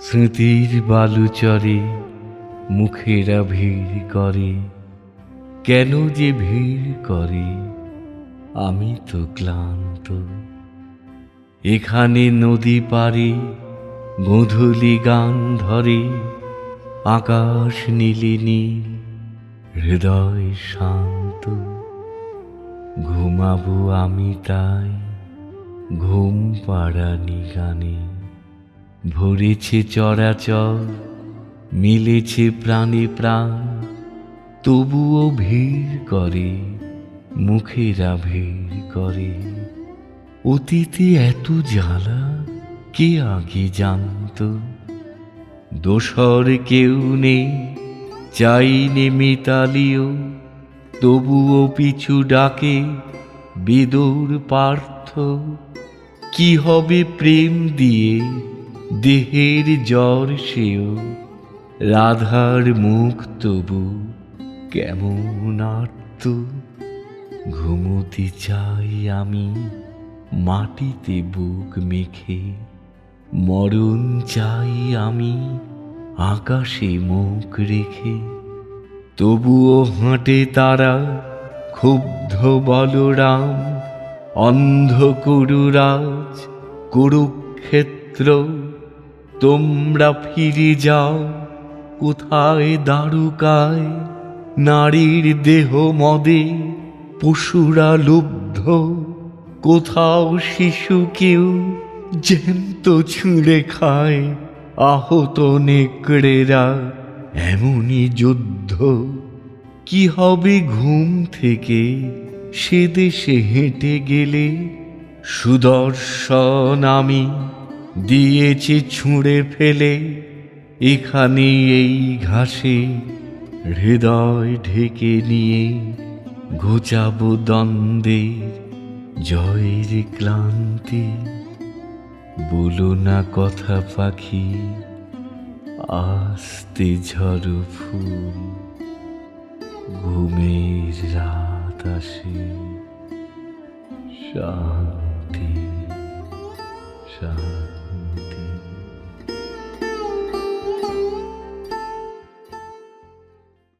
স্মৃতির বালুচরে মুখেরা ভিড় করে কেন যে ভিড় করে, আমি তো ক্লান্ত। এখানে নদী পারে গধূলি গান ধরে, আকাশ নীলে নীল, হৃদয় শান্ত। ঘুমাবো আমি তাই, ঘুম পাড়ানি গানে। ভরেছে চরাচর, মিলেছে প্রাণে প্রাণ, তবুও ভিড় করে, মুখেরা ভিড় করে। অতীতে এত জ্বালা কে আগে জানত? দোসর কেউ নেই চাইনে মিতালিও, তবুও পিছু ডাকে বেদুর পার্থ। কি হবে প্রেম দিয়ে দেহের জ্বর সেও, রাধার মুখ তবু কেমন আর্ত? ঘুমোতে চাই আমি মাটিতে বুক মেখে, মরণ চাই আমি আকাশে মুখ রেখে। তবুও হাঁটে তারা ক্ষুব্ধ বলরাম, অন্ধ কুরুরাজ, কুরুক্ষেত্র তোমরা ফিরে যাও। কোথায় দারুকায় নারীর দেহ মদে, পশুরা লুব্ধ। কোথাও শিশু কেউ জ্যান্ত ছুঁড়ে খায়। আহত নেকড়েরা, এমনই যুদ্ধ। কি হবে ঘুম থেকে? সে দেশে হেঁটে গেলে সুদর্শন আমি দিয়েছি ছুঁড়ে ফেলে, এখানে এই ঘাসে হৃদয় ঢেকে নিয়ে ঘোচাবো দ্বন্দ্বে জয়ের ক্লান্তি। বলো না কথা পাখি, আস্তে ঝড় ফুল, ঘুমের রাত আসে, শান্তি শান্তি।